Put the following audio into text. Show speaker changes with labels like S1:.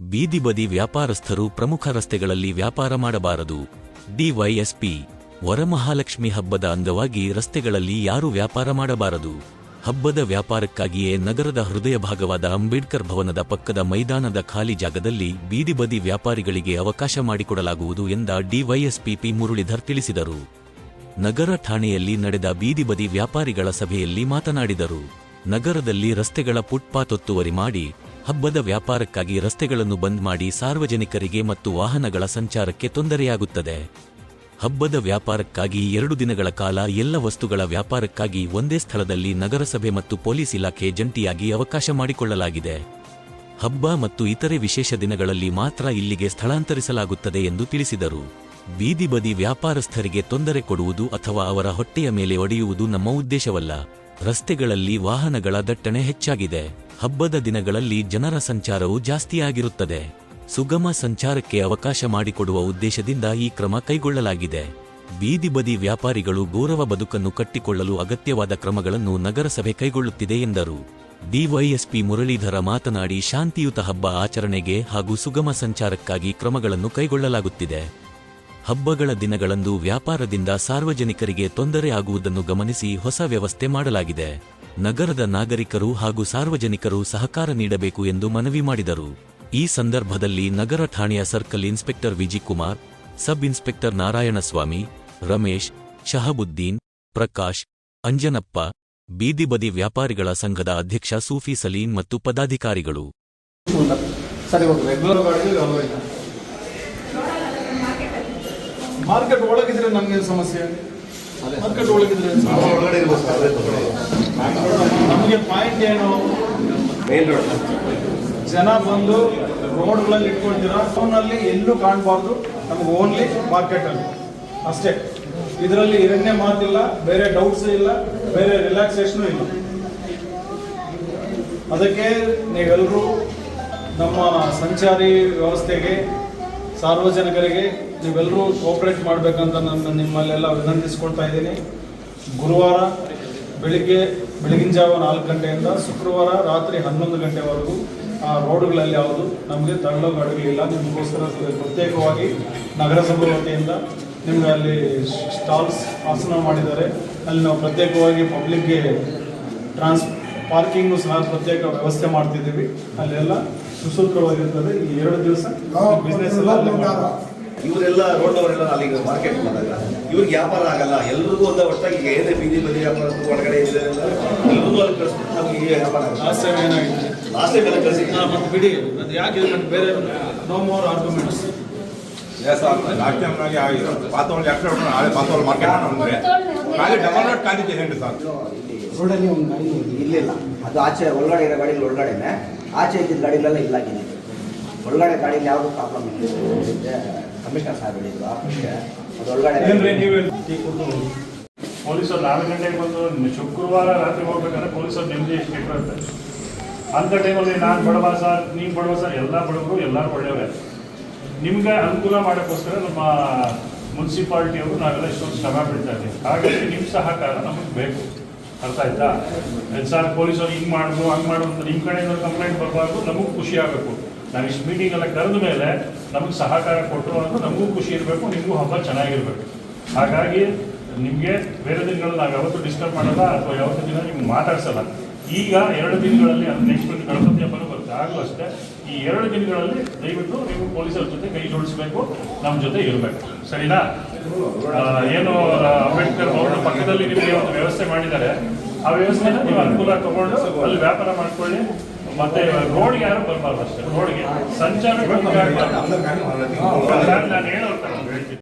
S1: ಬೀದಿ ಬದಿ ವ್ಯಾಪಾರಸ್ಥರು ಪ್ರಮುಖ ರಸ್ತೆಗಳಲ್ಲಿ ವ್ಯಾಪಾರ ಮಾಡಬಾರದು. ಡಿವೈಎಸ್ಪಿ ವರಮಹಾಲಕ್ಷ್ಮಿ ಹಬ್ಬದ ಅಂಗವಾಗಿ ರಸ್ತೆಗಳಲ್ಲಿ ಯಾರೂ ವ್ಯಾಪಾರ ಮಾಡಬಾರದು. ಹಬ್ಬದ ವ್ಯಾಪಾರಕ್ಕಾಗಿಯೇ ನಗರದ ಹೃದಯ ಭಾಗವಾದ ಅಂಬೇಡ್ಕರ್ ಭವನದ ಪಕ್ಕದ ಮೈದಾನದ ಖಾಲಿ ಜಾಗದಲ್ಲಿ ಬೀದಿಬದಿ ವ್ಯಾಪಾರಿಗಳಿಗೆ ಅವಕಾಶ ಮಾಡಿಕೊಡಲಾಗುವುದು ಎಂದ ಡಿವೈಎಸ್ಪಿ ಮುರಳೀಧರ್ ತಿಳಿಸಿದರು. ನಗರ ಠಾಣೆಯಲ್ಲಿ ನಡೆದ ಬೀದಿಬದಿ ವ್ಯಾಪಾರಿಗಳ ಸಭೆಯಲ್ಲಿ ಮಾತನಾಡಿದರು. ನಗರದಲ್ಲಿ ರಸ್ತೆಗಳ ಫುಟ್ಪಾತ್ ಒತ್ತುವರಿ ಮಾಡಿ ಹಬ್ಬದ ವ್ಯಾಪಾರಕ್ಕಾಗಿ ರಸ್ತೆಗಳನ್ನು ಬಂದ್ ಮಾಡಿ ಸಾರ್ವಜನಿಕರಿಗೆ ಮತ್ತು ವಾಹನಗಳ ಸಂಚಾರಕ್ಕೆ ತೊಂದರೆಯಾಗುತ್ತದೆ. ಹಬ್ಬದ ವ್ಯಾಪಾರಕ್ಕಾಗಿ ಎರಡು ದಿನಗಳ ಕಾಲ ಎಲ್ಲ ವಸ್ತುಗಳ ವ್ಯಾಪಾರಕ್ಕಾಗಿ ಒಂದೇ ಸ್ಥಳದಲ್ಲಿ ನಗರಸಭೆ ಮತ್ತು ಪೊಲೀಸ್ ಇಲಾಖೆ ಜಂಟಿಯಾಗಿ ಅವಕಾಶ ಮಾಡಿಕೊಳ್ಳಲಾಗಿದೆ. ಹಬ್ಬ ಮತ್ತು ಇತರೆ ವಿಶೇಷ ದಿನಗಳಲ್ಲಿ ಮಾತ್ರ ಇಲ್ಲಿಗೆ ಸ್ಥಳಾಂತರಿಸಲಾಗುತ್ತದೆ ಎಂದು ತಿಳಿಸಿದರು. ಬೀದಿ ಬದಿ ವ್ಯಾಪಾರಸ್ಥರಿಗೆ ತೊಂದರೆ ಕೊಡುವುದು ಅಥವಾ ಅವರ ಹೊಟ್ಟೆಯ ಮೇಲೆ ಒಡೆಯುವುದು ನಮ್ಮ ಉದ್ದೇಶವಲ್ಲ. ರಸ್ತೆಗಳಲ್ಲಿ ವಾಹನಗಳ ದಟ್ಟಣೆ ಹೆಚ್ಚಾಗಿದೆ. ಹಬ್ಬದ ದಿನಗಳಲ್ಲಿ ಜನರ ಸಂಚಾರವು ಜಾಸ್ತಿಯಾಗಿರುತ್ತದೆ. ಸುಗಮ ಸಂಚಾರಕ್ಕೆ ಅವಕಾಶ ಮಾಡಿಕೊಡುವ ಉದ್ದೇಶದಿಂದ ಈ ಕ್ರಮ ಕೈಗೊಳ್ಳಲಾಗಿದೆ. ಬೀದಿ ಬದಿ ವ್ಯಾಪಾರಿಗಳು ಗೌರವ ಬದುಕನ್ನು ಕಟ್ಟಿಕೊಳ್ಳಲು ಅಗತ್ಯವಾದ ಕ್ರಮಗಳನ್ನು ನಗರಸಭೆ ಕೈಗೊಳ್ಳುತ್ತಿದೆ ಎಂದರು. ಡಿವೈಎಸ್ಪಿ ಮುರಳೀಧರ ಮಾತನಾಡಿ ಶಾಂತಿಯುತ ಹಬ್ಬ ಆಚರಣೆಗೆ ಹಾಗೂ ಸುಗಮ ಸಂಚಾರಕ್ಕಾಗಿ ಕ್ರಮಗಳನ್ನು ಕೈಗೊಳ್ಳಲಾಗುತ್ತಿದೆ. ಹಬ್ಬಗಳ ದಿನಗಳಂದು ವ್ಯಾಪಾರದಿಂದ ಸಾರ್ವಜನಿಕರಿಗೆ ತೊಂದರೆ ಆಗುವುದನ್ನು ಗಮನಿಸಿ ಹೊಸ ವ್ಯವಸ್ಥೆ ಮಾಡಲಾಗಿದೆ. ನಗರದ ನಾಗರಿಕರು ಹಾಗೂ ಸಾರ್ವಜನಿಕರು ಸಹಕಾರ ನೀಡಬೇಕು ಎಂದು ಮನವಿ ಮಾಡಿದರು. ಈ ಸಂದರ್ಭದಲ್ಲಿ ನಗರ ಠಾಣೆಯ circle inspector Vijikumar sub inspector Narayanaswamy Ramesh Shahabuddin Prakash Anjanappa ಬೀದಿಬದಿ ವ್ಯಾಪಾರಿಗಳ ಸಂಘದ ಅಧ್ಯಕ್ಷ ಸೂಫಿ ಸಲೀಂ ಮತ್ತು ಪದಾಧಿಕಾರಿಗಳು.
S2: ಮಾರ್ಕೆಟ್ ಒಳಗಿದ್ರೆ ನಮ್ಗೆ ಸಮಸ್ಯೆ? ಮಾರ್ಕೆಟ್ ಒಳಗಿದ್ರೆ ಏನ್ ಸಮಸ್ಯೆ?
S3: ಒಳಗಡೆ ಇರ್ಬೋದು ಸರ್, ಅದೇ ತೊಗೊಳಿ.
S2: ನಮಗೆ ಪಾಯಿಂಟ್ ಏನು?
S3: ಮೇನ್ ರೋಡ್
S2: ಜನ ಬಂದು ರೋಡ್ಗಳಲ್ಲಿ ಇಟ್ಕೊಳ್ತೀರಾ? ಫೋನಲ್ಲಿ ಎಲ್ಲೂ ಕಾಣಬಾರ್ದು. ನಮ್ಗೆ ಓನ್ಲಿ ಮಾರ್ಕೆಟಲ್ಲಿ ಅಷ್ಟೇ. ಇದರಲ್ಲಿ ಎರಡನೇ ಮಾತಿಲ್ಲ ಬೇರೆ ಡೌಟ್ಸ್ ಇಲ್ಲ ಬೇರೆ ರಿಲ್ಯಾಕ್ಸೇಷನ್ ಇಲ್ಲ. ಅದಕ್ಕೆ ನೀವೆಲ್ಲರೂ ನಮ್ಮ ಸಂಚಾರಿ ವ್ಯವಸ್ಥೆಗೆ ಸಾರ್ವಜನಿಕರಿಗೆ ನೀವೆಲ್ಲರೂ ಕೋಆಪರೇಟ್ ಮಾಡಬೇಕಂತ ನಾನು ನಿಮ್ಮಲ್ಲೆಲ್ಲ ವಿನಂತಿಸ್ಕೊಳ್ತಾ ಇದ್ದೀನಿ. ಗುರುವಾರ ಬೆಳಿಗ್ಗೆ ಬೆಳಗಿನ ಜಾವ ನಾಲ್ಕು ಗಂಟೆಯಿಂದ ಶುಕ್ರವಾರ ರಾತ್ರಿ ಹನ್ನೊಂದು ಗಂಟೆವರೆಗೂ ಆ ರೋಡ್ಗಳಲ್ಲಿ ಯಾವುದು ನಮಗೆ ತಳ್ಳೋ ಗಾಡಿಗಳಿಲ್ಲ ನಿಮಗೋಸ್ಕರ ಪ್ರತ್ಯೇಕವಾಗಿ ನಗರಸಭೆ ವತಿಯಿಂದ ನಿಮಗೆ ಅಲ್ಲಿ ಸ್ಟಾಲ್ಸ್ ಆಸನ ಮಾಡಿದ್ದಾರೆ. ಅಲ್ಲಿ ನಾವು ಪ್ರತ್ಯೇಕವಾಗಿ ಪಬ್ಲಿಕ್ಗೆ ಟ್ರಾನ್ಸ್ ಪಾರ್ಕಿಂಗು ಸಹ ಪ್ರತ್ಯೇಕ ವ್ಯವಸ್ಥೆ ಮಾಡ್ತಿದ್ದೀವಿ. ಅಲ್ಲೆಲ್ಲ ಸುಶುಲ್ಕವಾಗಿರ್ತದೆ ಈ ಎರಡು ದಿವಸ ಬಿಸ್ನೆಸ್ ಎಲ್ಲ.
S3: ಇವರೆಲ್ಲ ರೋಡ್ ಅಲ್ಲಿ ಅಲ್ಲಿಗೆ ಮಾರ್ಕೆಟ್ ಬಂದಾಗ ಇವ್ರಿಗೆ ವ್ಯಾಪಾರ ಆಗಲ್ಲ ಎಲ್ರಿಗೂ ಒಂದು ಒಟ್ಟಾಗಿ ಏನೇ ಬೀದಿ ಬದಿ ವ್ಯಾಪಾರ ಒಳಗಡೆ ಇದೆ ಎಲ್ರಿಗೂ ಅಲ್ಲಿ ಕಳಿಸ್ಬಿಟ್ಟು ನಮಗೆ ಈ ವ್ಯಾಪಾರ
S2: ಲಾಸ್ಟ್ ಟೈಮ್
S3: ಟೈಮ್ ಕಳಿಸಿ.
S2: ಮತ್ತೆ ಬಿಡಿ. ಅದು ಯಾಕೆ ಬೇರೆ ನೋ ಮೋರ್ ಆರ್ಗ್ಯುಮೆಂಟ್ಸ್
S4: ಟೈಮ್ ನಾಗೆ ಆಗಿದೆ ಪಾತೋಳಿ ಎರಡು ನಾಳೆ ಪಾತೋಳಿ ಮಾರ್ಕೆಟ್ ನಾಳೆ ಡೌನ್ಲೋಡ್ ರೋಡ್ ಕಾಲಿದೆ ಸರ್.
S5: ರೋಡಲ್ಲಿ ಒಂದು ಇಲ್ಲಿಲ್ಲ. ಅದು ಆಚೆ ಒಳಗಡೆ ಇರೋ ಗಾಡಿಗಳು ಒಳಗಡೆನೆ ಆಚೆ ಇದ್ದಿದ್ದ ಗಾಡಿಗಳೆಲ್ಲ ಇಲ್ಲಾಗಿದೆ. ಒಳಗಡೆ ಗಾಡಿಲಿ ಯಾವುದೂ ಪ್ರಾಬ್ಲಮ್ ಇಲ್ಲ. ಕಮಿಷನರ್ ಸಾಹೇಬ್ ಹೇಳಿದ್ರು, ಆಫೀಸ್ಗೆ. ಅದು ಒಳಗಡೆ
S2: ನೀವೇ
S6: ಪೊಲೀಸರು ನಾಲ್ಕು ಗಂಟೆಗೆ ಬಂದು ಶುಕ್ರವಾರ ರಾತ್ರಿ ಹೋಗ್ಬೇಕಂದ್ರೆ ಪೊಲೀಸರು ನೆಮ್ಮದಿ ಎಷ್ಟು ಇರುತ್ತೆ ಅಂಥ ಟೈಮಲ್ಲಿ ನಾನು ಬಡವ ಸರ್ ನೀವು ಬಡವ ಸರ್, ಎಲ್ಲ ಬಡವರು ಎಲ್ಲರೂ ಒಳ್ಳೆಯವರೇ. ನಿಮ್ಗೆ ಅನುಕೂಲ ಮಾಡೋಕ್ಕೋಸ್ಕರ ನಮ್ಮ ಮುನ್ಸಿಪಾಲ್ಟಿಯವರು ನಾವೆಲ್ಲ ಇಷ್ಟೊಂದು ಶ್ರಮ ಬಿಡ್ತಾ ಇದ್ದೀವಿ. ಹಾಗಾಗಿ ನಿಮ್ಮ ಸಹಕಾರ ನಮಗೆ ಬೇಕು. ಅರ್ಥ ಆಯ್ತಾ? ಸರ್, ಪೊಲೀಸರು ಹಿಂಗೆ ಮಾಡಿದ್ರು, ಹಂಗೆ ಅಂತ ನಿಮ್ಮ ಕಡೆಯಿಂದ ಕಂಪ್ಲೇಂಟ್ ಬರಬಾರ್ದು, ನಮಗೂ ಖುಷಿ ಆಗಬೇಕು. ನಾವು ಇಷ್ಟು ಮೀಟಿಂಗ್ ಎಲ್ಲ ಕರೆದ ಮೇಲೆ ನಮಗೆ ಸಹಕಾರ ಕೊಟ್ಟರು ಅಂತ ನಮಗೂ ಖುಷಿ ಇರಬೇಕು, ನಿಮಗೂ ಹಬ್ಬ ಚೆನ್ನಾಗಿರ್ಬೇಕು. ಹಾಗಾಗಿ ನಿಮಗೆ ಬೇರೆ ದಿನಗಳಲ್ಲಿ ನಾವು ಯಾವತ್ತೂ ಡಿಸ್ಟರ್ಬ್ ಮಾಡಲ್ಲ ಅಥವಾ ಯಾವತ್ತೂ ದಿನ ನಿಮ್ಗೆ ಮಾತಾಡ್ಸಲ್ಲ. ಈಗ ಎರಡು ದಿನಗಳಲ್ಲಿ ನೆಕ್ಸ್ಟ್ ಗಣಪತಿ ಹಬ್ಬನೂ ಬರುತ್ತೆ. ಆಗಲೂ ಅಷ್ಟೇ, ಈ ಎರಡು ದಿನಗಳಲ್ಲಿ ದಯವಿಟ್ಟು ನೀವು ಪೊಲೀಸರ ಜೊತೆ ಕೈ ಜೋಡಿಸ್ಬೇಕು ನಮ್ಮ ಜೊತೆ ಇರಬೇಕು. ಸರಿನಾ? ಏನು ಅಂಬೇಡ್ಕರ್ ಅವರ ಪಕ್ಕದಲ್ಲಿ ನಿಮಗೆ ಒಂದು ವ್ಯವಸ್ಥೆ ಮಾಡಿದ್ದಾರೆ. ಆ ವ್ಯವಸ್ಥೆನ ನೀವು ಅನುಕೂಲ ತಗೊಂಡು ಅಲ್ಲಿ ವ್ಯಾಪಾರ ಮಾಡ್ಕೊಳ್ಳಿ. ಮತ್ತೆ ರೋಡ್ಗೆ ಯಾರು ಬರ್ಬಾರ್ದು ಅಷ್ಟೇ? ರೋಡ್ಗೆ ಸಂಚಾರ ನಾನು ಹೇಳೋರ್ತಾರೆ